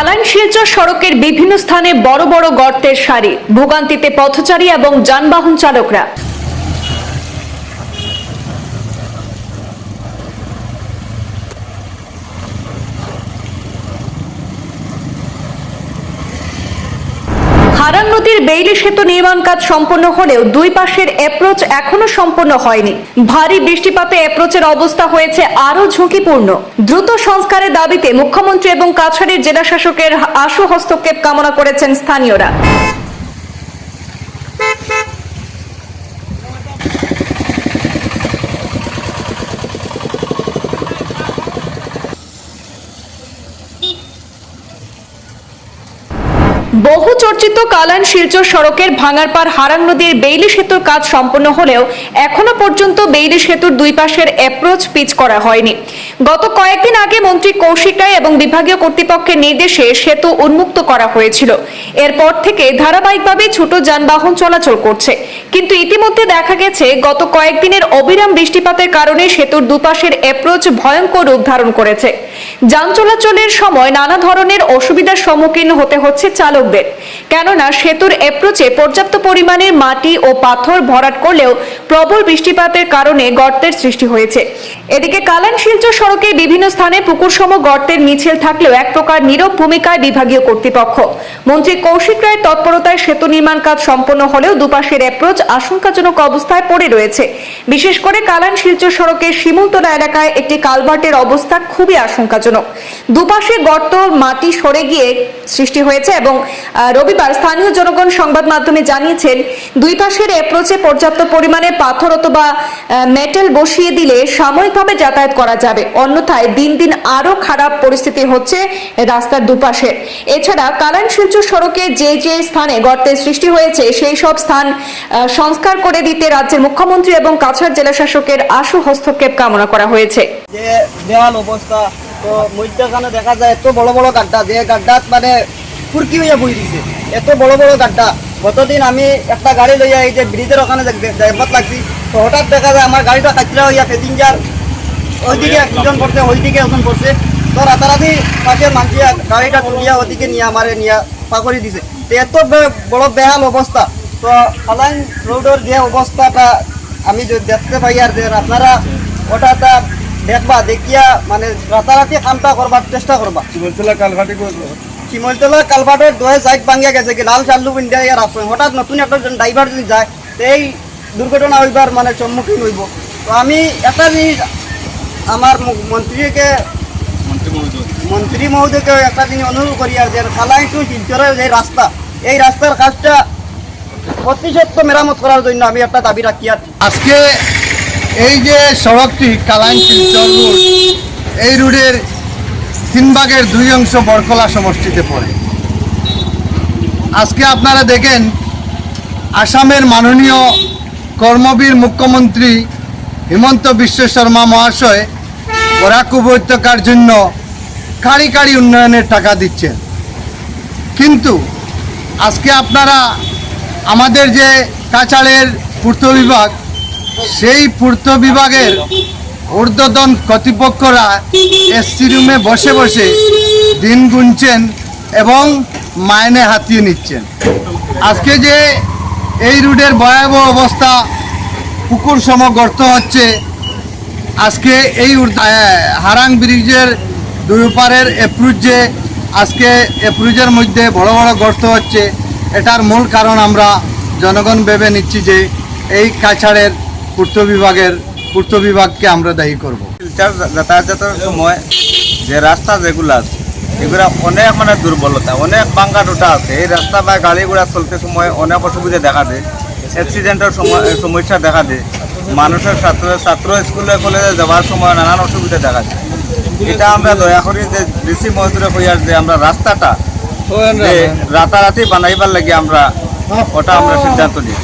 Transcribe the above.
কালাইন শিলচর সড়কের বিভিন্ন স্থানে বড় বড় গর্তের সারি ভোগান্তিতে পথচারী এবং যানবাহন চালকরা। হারান নদীর বেইলি সেতু নির্মাণ কাজ সম্পন্ন হলেও দুই পাশের অ্যাপ্রোচ এখনও সম্পন্ন হয়নি। ভারী বৃষ্টিপাতে অ্যাপ্রোচের অবস্থা হয়েছে আরও ঝুঁকিপূর্ণ। দ্রুত সংস্কারের দাবিতে মুখ্যমন্ত্রী এবং কাছাড়ের জেলা শাসকের আশু হস্তক্ষেপ কামনা করেছেন স্থানীয়রা। বহু চর্চিত কালান শিলচর সড়কের ভাঙারপাড় হারাং নদীর বেইলি সেতুর কাজ সম্পন্ন হলেও এখনও পর্যন্ত বেইলি সেতুর দুই পাশের অ্যাপ্রোচ পিচ করা হয়নি। গত কয়েকদিন আগে মন্ত্রী কৌশিক রায় এবং বিভাগীয় কর্তৃপক্ষের নির্দেশে সেতু উন্মুক্ত করা হয়েছিল। এরপর থেকে ধারাবাহিকভাবে ছোট যানবাহন চলাচল করছে। কিন্তু ইতিমধ্যে দেখা গেছে, গত কয়েকদিনের অবিরাম বৃষ্টিপাতের কারণে সেতুর দুপাশের অ্যাপ্রোচ ভয়ঙ্কর রূপ ধারণ করেছে। যান চলাচলের সময় নানা ধরনের অসুবিধার সম্মুখীন হতে হচ্ছে চালকদের কেননা সেতুর অ্যাপ্রোচে পর্যাপ্ত পরিমাণের মাটি ও পাথর ভরাট করলেও প্রবল বৃষ্টিপাতের কারণে গর্তের সৃষ্টি হয়েছে। এদিকে কালান শিলচর সড়কে বিভিন্ন স্থানে পুকুরসম গর্তের মিছিল থাকলেও এক প্রকার নীরব ভূমিকায় বিভাগীয় কর্তৃপক্ষ। মন্ত্রী কৌশিক রায়ের তৎপরতায় সেতু নির্মাণ কাজ সম্পন্ন হলেও দুপাশের অ্যাপ্রোচ আশঙ্কাজনক অবস্থায় পড়ে রয়েছে। বিশেষ করে কালান শিলচর সড়কের শিমুলতলা এলাকায় একটি কালভার্টের অবস্থা খুবই আশঙ্কাজনক। দুপাশে গর্ত মাটি সরে গিয়ে সৃষ্টি হয়েছে এবং রবিবার স্থানীয় জনগণ সংবাদ মাধ্যমে জানিয়েছেন, দুই পাশের অ্যাপ্রোচে পর্যাপ্ত পরিমাণে পাথর অথবা মেটেল বসিয়ে দিলে সাময়িকভাবে যাতায়াত করা যাবে। অন্যথায় দিন দিন আরও খারাপ পরিস্থিতি হচ্ছে রাস্তার দুপাশে। এছাড়া কালান শিলচর সড়কে যে যে স্থানে গর্তের সৃষ্টি হয়েছে, সেই সব স্থান সংস্কার করে দিতে রাজ্যের মুখ্যমন্ত্রী এবং কাছাড় জেলা শাসকের আশু হস্তক্ষেপ কামনা করা হয়েছে। যে দেওয়াল অবস্থা, তো মধ্যখানে দেখা যায় এত বড় বড় গাড্ডা, যে গাড্ডাত মানে ফুরকি হইয়া বই দিছে। এত বড় বড় গাড্ডা। গতদিন আমি একটা গাড়ি লইয়া এই যে ব্রিজের ওখানে যাইবাত লাগছি তো হঠাৎ দেখা যায় আমার গাড়িটা কাচরা হইয়া প্যাসেঞ্জার ওইদিকে একজন পড়ছে ওইদিকে একজন পড়ছে। তো রাতারাতি পাশের মানসিয়া গাড়িটা তুলিয়া ওদিকে নিয়ে আমারে নিয়ে পাকড়ি দিছে। তো এত বড় বেহাল অবস্থা। তো ফালাইন রোডের যে অবস্থাটা আমি যদি দেখতে পাই আর যে আপনারা ওটাটা দেখবা দেখিয়া মানে রাতারাতি কামটা করবার চেষ্টা করবা। শিমলতলা কালভাটের দয়ে সাইড ভাঙিয়া গেছে কি লাল চাল্লু ইন্ডিয়া ইয়ার আসবে হঠাৎ নতুন একটা ড্রাইভার যদি যায় তো এই দুর্ঘটনা হইবার মানে সম্মুখীন হইব তো আমি একটা জিনিস আমার মন্ত্রীকে মন্ত্রী মহোদয়। মন্ত্রী মহোদয়কে একটা জিনিস অনুরোধ করি আর যে খালাই টু শিলচরের যে রাস্তা এই রাস্তার কাজটা প্রতিশত মেরামত করার জন্য আমি একটা দাবি রাখি আর আজকে এই যে সড়কটি কালাইন শিলচর রোড এই রোডের তিন ভাগের দুই অংশ বরকলা সমষ্টিতে পড়ে। আজকে আপনারা দেখেন, আসামের মাননীয় কর্মবীর মুখ্যমন্ত্রী হিমন্ত বিশ্ব শর্মা মহাশয় বরাক উপত্যকার জন্য কারি কারি উন্নয়নের টাকা দিচ্ছেন। কিন্তু আজকে আপনারা আমাদের যে কাছাড়ের পূর্ত বিভাগ, সেই পূর্ত বিভাগের ঊর্ধ্বতন কর্তৃপক্ষরা এসসি রুমে বসে বসে দিন গুনছেন এবং মাইনে হাতিয়ে নিচ্ছেন। আজকে যে এই রুটের ভয়াবহ অবস্থা পুকুর সম গর্ত হচ্ছে, আজকে এই হারাং ব্রিজের দুই পারের এপ্রুজ যে আজকে এপ্রুজের মধ্যে বড় বড় গর্ত হচ্ছে, এটার মূল কারণ আমরা জনগণ ভেবে নিচ্ছি যে এই কাছাড়ের পূর্ত বিভাগের পূর্ত বিভাগকে আমরা দায়ী করব। শিলচর যাতায়াতের সময় যে রাস্তা যেগুলো আছে এগুলো অনেক মানে দুর্বলতা অনেক বাঙ্গা টোটা আছে। এই রাস্তা বা গাড়ি ঘোড়া চলতে সময় অনেক অসুবিধা দেখা দেয় অ্যাক্সিডেন্টের সময় সমস্যা দেখা দেয়। মানুষের ছাত্র ছাত্র স্কুলে কলেজে যাওয়ার সময় নানান অসুবিধা দেখা যায় এটা আমরা দয়া করি যে ডিসি মজদুরে কইয়ার যে আমরা রাস্তাটা রাতারাতি বানাইবার লাগে আমরা ওটা আমরা সিদ্ধান্ত নিই।